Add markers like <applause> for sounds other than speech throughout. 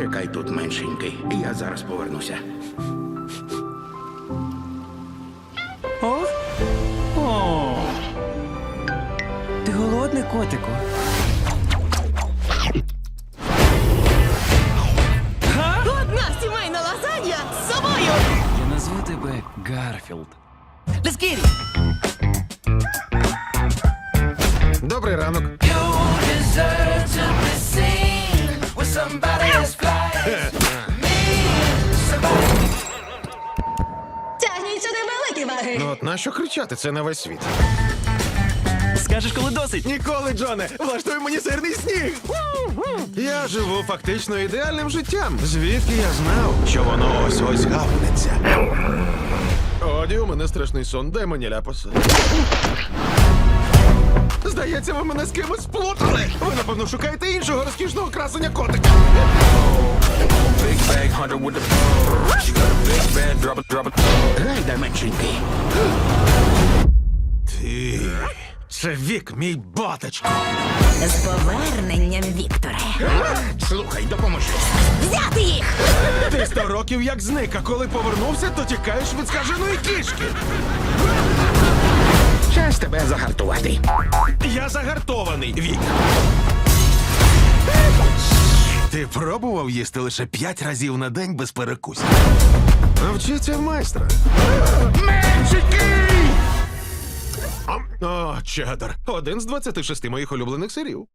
Чекай тут, меншенький. Я зараз повернуся. О? О. Ти голодний, котику? Одна сімейна лазанья з собою! Я назву тебе Гарфілд. Let's get it! Добрий ранок. Тягніть нащо кричати? Це на весь світ. Скажеш, коли досить? Ніколи, Джоне, влаштуй мені сирний сніг. Я живу фактично ідеальним життям. Звідки я знав, що воно ось ось гавнеться? Оді, у мене страшний сон. Де мені ляпоси? Здається, ви мене з кимось сплутали. Ви, напевно, шукаєте іншого розкішного красення котика. Big bag hunter with the <laughs> She got a big bed, drop it, drop it. Гайда, меншенький. Ти. Це вік, мій батечко. З поверненням, Вікторе! <laughs> Слухай, допоможи. Взяти їх! Ти сто років як зник, а коли повернувся, то тікаєш від скаженої кішки. Час тебе загартувати. Я загартований вік. Ти пробував їсти лише п'ять разів на день без перекусів. Вчиться в майстра. Меншикий! О, чеддер. Один з 26 моїх улюблених сирів.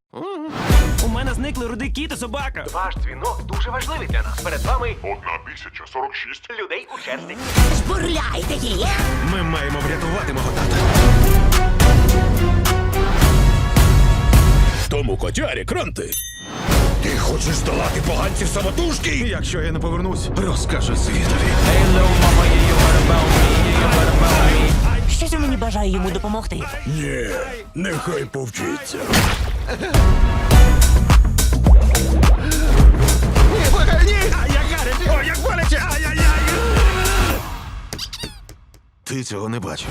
У мене зникли руди кіт і собака. Ваш дзвінок дуже важливий для нас. Перед вами Одна тисяча сорок шість. людей у черзі. Шпурляйте її! Ми маємо врятувати мого тата. Тому котярі кранти. Ти хочеш здолати поганців самотужки? Якщо я не повернусь, розкажи світові. Щось у мені бажає йому допомогти. Ні, нехай повчиться. Ти цього не бачив.